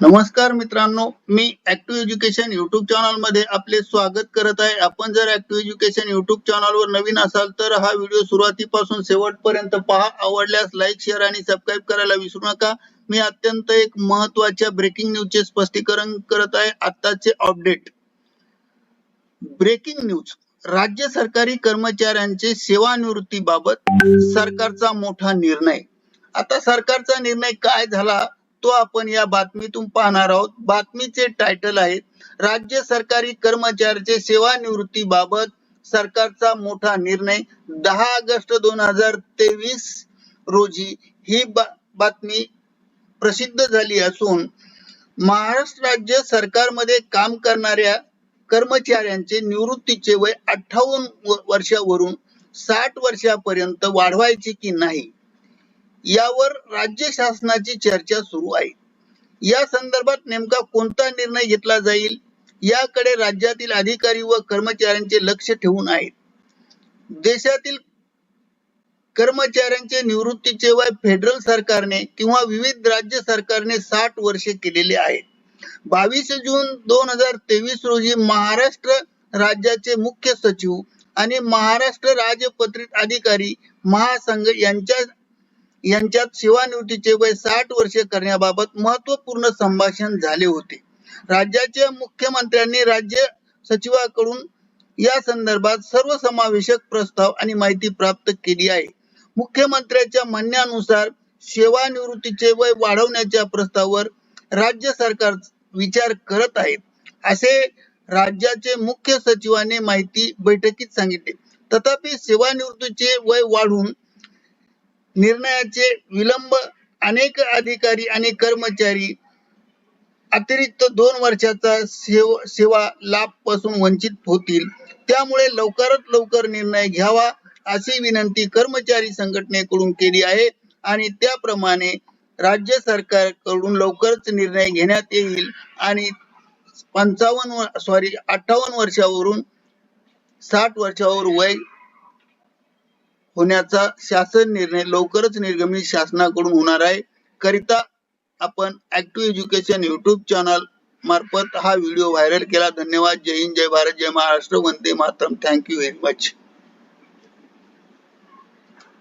नमस्कार मित्रांनो मी ऍक्टिव्ह एज्युकेशन युट्यूब चॅनलमध्ये आपले स्वागत करत आहे. आपण जर ऍक्टिव्ह एज्युकेशन युट्यूब चॅनल वर नवीन असाल तर हा व्हिडिओ सुरुवातीपासून शेवटपर्यंत पहा. आवडल्यास लाईक शेअर आणि सबस्क्राईब करायला विसरू नका. मी अत्यंत एक महत्त्वाच्या ब्रेकिंग न्यूजचे स्पष्टीकरण करत आहे. आताचे अपडेट ब्रेकिंग न्यूज राज्य सरकारी कर्मचाऱ्यांचे सेवानिवृत्तीबाबत सरकारचा मोठा निर्णय. आता सरकारचा निर्णय काय झाला? तो आपण या बातमीतून पाहणार आहोत. बातमीचे टायटल आहे राज्य सरकारी कर्मचाऱ्याचे सेवानिवृत्तीबाबत सरकारचा मोठा निर्णय. दहा ऑगस्ट दोन हजार तेवीस रोजी ही बा, बातमी प्रसिद्ध झाली असून महाराष्ट्र राज्य सरकारमध्ये काम करणाऱ्या कर्मचाऱ्यांचे निवृत्तीचे वय अठ्ठावन्न वर्षावरून साठ वर्षापर्यंत वाढवायचे की नाही? यावर राज्य शासनाची चर्चा सुरू आहे. या संदर्भात नेमका कोणता निर्णय घेतला जाईल? याकडे राज्यातील अधिकारी व कर्मचाऱ्यांचे लक्ष ठेवून आहेत देशातील कर्मचाऱ्यांचे निवृत्तीचे वय फेडरल सरकारने किंवा विविध राज्य सरकारने साठ वर्षे केलेले आहे बावीस जून दोन हजार तेवीस रोजी महाराष्ट्र राज्याचे मुख्य सचिव आणि महाराष्ट्र राजपत्रित अधिकारी महासंघ यांच्या यांच्यात सेवानिवृत्तीचे वय साठ वर्षे करण्याबाबत महत्त्वपूर्ण संभाषण झाले होते. राज्याच्या मुख्यमंत्र्यांनी राज्य सचिवाकडून या संदर्भात सर्वसमावेशक प्रस्ताव आणि माहिती प्राप्त केली आहे. मुख्यमंत्र्यांच्या म्हणण्यानुसार सेवानिवृत्तीचे वय वाढवण्याच्या प्रस्तावावर राज्य सरकार विचार करत आहे असे राज्याचे मुख्य सचिवाने माहिती बैठकीत सांगितले. तथापि सेवानिवृत्तीचे वय वाढून निर्णयाचे विलंब अनेक अधिकारी आणि कर्मचारी अतिरिक्त दोन वर्षाचा सेव सेवा लाभपासून वंचित होतील. त्यामुळे लवकरात लवकर निर्णय घ्यावा अशी विनंती कर्मचारी संघटनेकडून केली आहे आणि त्याप्रमाणे राज्य सरकारकडून लवकरच निर्णय घेण्यात येईल आणि पंचावन्न सॉरी अठ्ठावन्न वर्षावरून साठ वर्षावर वय होण्याचा शासन निर्णय लवकरच निर्गमित शासनाकडून होणार आहे. करिता आपण ऍक्टिव्ह एज्युकेशन युट्यूब चॅनल मार्फत हा व्हिडिओ व्हायरल केला. धन्यवाद. जय हिंद. जय भारत. जय महाराष्ट्र. वंदे Mataram. Thank you very much